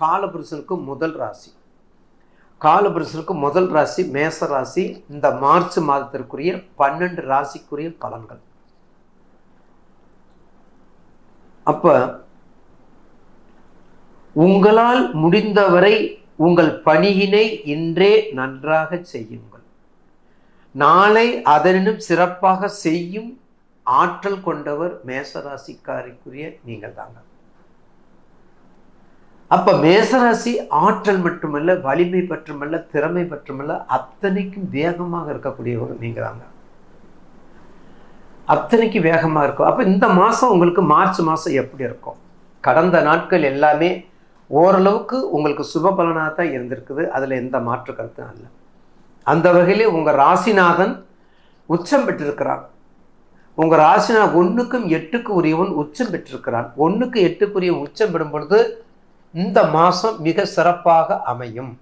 காலபுருஷனுக்கு முதல் ராசி. காலபுருஷனுக்கு முதல் ராசி மேச ராசி இந்த மார்ச் மாதத்திற்குரிய பன்னெண்டு ராசிக்குரிய பலன்கள். அப்போ உங்களால் முடிந்தவரை உங்கள் பணியினை இன்றே நன்றாக செய்யுங்கள். நாளை அதனினும் சிறப்பாக செய்யும் ஆற்றல் கொண்டவர் மேசராசிக்காரிக்குரிய நீங்கள் தாங்க அப்போ மேசராசி ஆற்றல் மட்டுமல்ல வலிமை பற்றுமல்ல திறமை பற்றுமல்ல அத்தனைக்கும் வேகமாக இருக்கக்கூடியவர் நீங்க தாங்க அத்தனைக்கு வேகமாக இருக்கும். அப்போ இந்த மாதம் உங்களுக்கு மார்ச் மாதம் எப்படி இருக்கும்? கடந்த நாட்கள் எல்லாமே ஓரளவுக்கு உங்களுக்கு சுப பலனாக தான் இருந்திருக்குது. அதில் எந்த மாற்று கருத்தும் இல்லை. அந்த வகையிலே உங்கள் ராசிநாதன் உச்சம் பெற்றிருக்கிறான் உங்கள் ராசிநாதன் ஒன்றுக்கும் எட்டுக்கு உரியவன் உச்சம் பெற்றிருக்கிறான் ஒன்றுக்கு எட்டுக்குரிய உச்சம் பெறும் பொழுது இந்த மாதம் மிக சிறப்பாக அமையும்.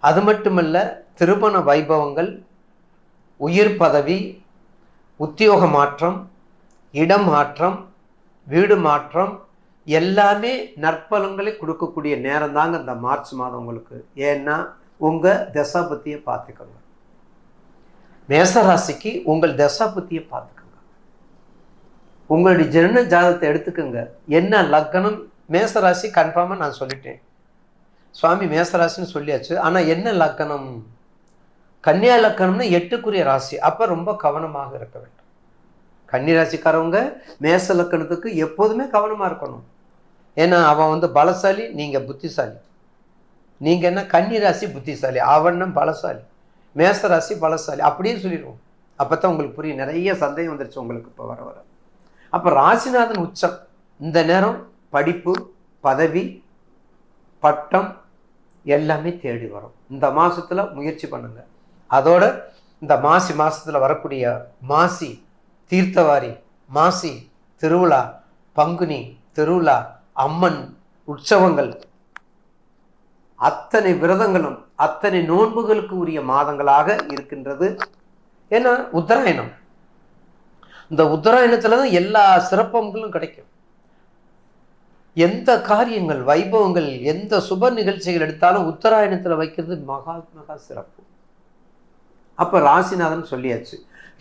அது மட்டுமல்ல திருமண வைபவங்கள் உயிர் பதவி உத்தியோக மாற்றம் இடம் மாற்றம் வீடு மாற்றம் எல்லாமே நற்பலன்களை கொடுக்கக்கூடிய நேரம் தாங்க இந்த மார்ச் மாதம் உங்களுக்கு. ஏன்னா உங்கள் தசாபத்தியை பார்த்துக்கோங்க. மேசராசிக்கு உங்கள் தசாபத்தியை பார்த்துக்கோங்க. உங்களுடைய ஜன ஜாதகத்தை எடுத்துக்கோங்க. என்ன லக்னம் மேசராசி கன்ஃபார்மாக நான் சொல்லிட்டேன். சுவாமி மேசராசின்னு சொல்லியாச்சு. ஆனால் என்ன லக்கணம்? கன்னியா லக்கணம்னு எட்டுக்குரிய ராசி. அப்போ ரொம்ப கவனமாக இருக்க வேண்டும். கன்னி ராசிக்காரவங்க மேச லக்கணத்துக்கு எப்போதுமே கவனமாக இருக்கணும். ஏன்னா அவன் வந்து பலசாலி நீங்கள் புத்திசாலி. நீங்கள் என்ன கன்னி ராசி புத்திசாலி அவனும் பலசாலி. மேச ராசி பலசாலி. அப்படியே சொல்லிடுவோம். அப்போ தான் உங்களுக்கு புரியும். நிறைய சந்தேகம் வந்துருச்சு உங்களுக்கு இப்போ வர வர. அப்போ ராசிநாதன் உச்சம். இந்த நேரம் படிப்பு பதவி பட்டம் எல்லாமே தேடி வரும். இந்த மாதத்தில் முயற்சி பண்ணுங்கள் அதோட இந்த மாசி மாதத்தில் வரக்கூடிய மாசி தீர்த்தவாரி மாசி திருவிழா பங்குனி திருவிழா அம்மன் உற்சவங்கள் அத்தனை விரதங்களும் அத்தனை நோன்புகளுக்கு உரிய மாதங்களாக இருக்கின்றது. ஏன்னா உத்தராயணம். இந்த உத்தராயணத்தில் தான் எல்லா சிறப்பங்களும் கிடைக்கும். எந்த காரியங்கள் வைபவங்கள் எந்த சுப நிகழ்ச்சிகள் எடுத்தாலும் உத்தராயணத்தில் வைக்கிறது மகா மகா சிறப்பு. அப்போ ராசிநாதன் சொல்லியாச்சு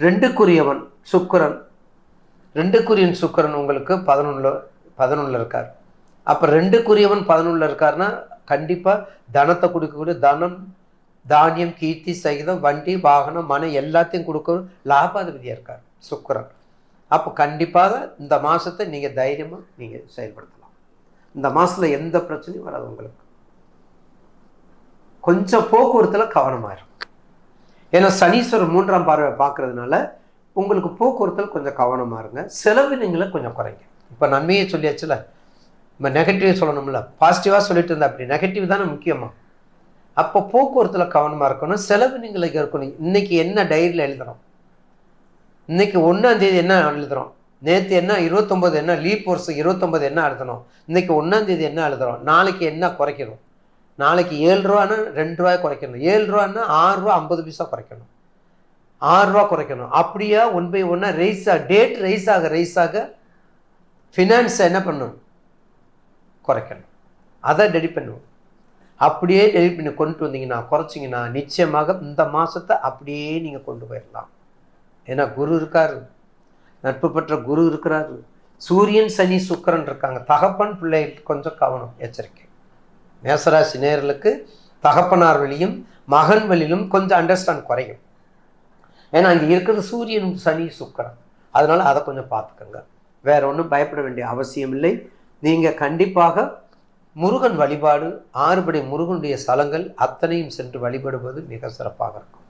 ரெண்டுக்குரியவன் சுக்கிரன். ரெண்டுக்குரியன் சுக்கிரன் உங்களுக்கு பதினொன்றில் பதினொன்றில் இருக்கார். அப்போ ரெண்டுக்குரியவன் பதினொன்றில் இருக்காருன்னா கண்டிப்பாக தனத்தை கொடுக்கக்கூடிய தனம் தானியம் கீர்த்தி சகிதம் வண்டி வாகனம் மனை எல்லாத்தையும் கொடுக்க லாபாதிபதியாக இருக்கார் சுக்கரன். அப்போ கண்டிப்பாக இந்த மாதத்தை நீங்கள் தைரியமாக நீங்கள் செயல்படுத்தலாம். இந்த மாதத்தில் எந்த பிரச்சனையும் வராது உங்களுக்கு. கொஞ்சம் போக்குவரத்தில் கவனமாக இருக்கும் ஏன்னா சனீஸ்வரர் மூன்றாம் பார்வை பார்க்கறதுனால உங்களுக்கு போக்குவரத்தில் கொஞ்சம் கவனமாக இருங்க. செலவினங்களை கொஞ்சம் குறைங்க. இப்போ நன்மையை சொல்லியாச்சுல? நம்ம நெகட்டிவ் சொல்லணும்ல. பாசிட்டிவாக சொல்லிட்டு இருந்தா அப்படி நெகட்டிவ் தானே முக்கியமாக அப்போ போக்குவரத்தில் கவனமாக இருக்கணும். செலவினங்களுக்கு இருக்கணும். இன்னைக்கு என்ன டைரியில் எழுதுகிறோம் இன்னைக்கு ஒன்றாம் தேதி என்ன எழுதுகிறோம் நேற்று என்ன இருபத்தொம்போது என்ன லீப் வருஷ இருபத்தொம்போது என்ன எழுதணும் இன்னைக்கு ஒன்றாம் தேதி என்ன எழுதுறோம் நாளைக்கு என்ன குறைக்கணும்? நாளைக்கு ஏழு ரூபான்னா ரெண்டு ரூபாய் குறைக்கணும். ஏழு ரூபான்னா ஆறு ரூபா ஐம்பது பைசா குறைக்கணும். ஆறு ரூபா குறைக்கணும். அப்படியே ஒன் பை ஒன்னா ரைஸ் ஆக டேட் ரைஸ் ஆக ரைஸ் ஆக ஃபினான்ஸை என்ன பண்ணணும் குறைக்கணும். அதை டெடி பண்ணுவோம். அப்படியே டெடி பண்ணி கொண்டு வந்தீங்கன்னா குறைச்சிங்கன்னா நிச்சயமாக இந்த மாதத்தை அப்படியே நீங்கள் கொண்டு போயிடலாம். ஏன்னா குரு இருக்காரு. நட்பு பெற்ற குரு இருக்கிறாரு. சூரியன் சனி சுக்கிரன் இருக்காங்க. தகப்பன் பிள்ளைகளுக்கு கொஞ்சம் கவனம் எச்சரிக்கை. மேசராசி நேர்களுக்கு தகப்பனார் வழியும் மகன் வழியிலும் கொஞ்சம் அண்டர்ஸ்டாண்ட் குறையும். ஏன்னா அங்கே இருக்கிறது சூரியன் சனி சுக்கிரன். அதனால் அதை கொஞ்சம் பார்த்துக்கோங்க. வேற ஒன்றும் பயப்பட வேண்டிய அவசியம் இல்லை. நீங்கள் கண்டிப்பாக முருகன் வழிபாடு ஆறுபடை முருகனுடைய ஸ்தலங்கள் அத்தனையும் சென்று வழிபடுவது மிக சிறப்பாக இருக்கும்.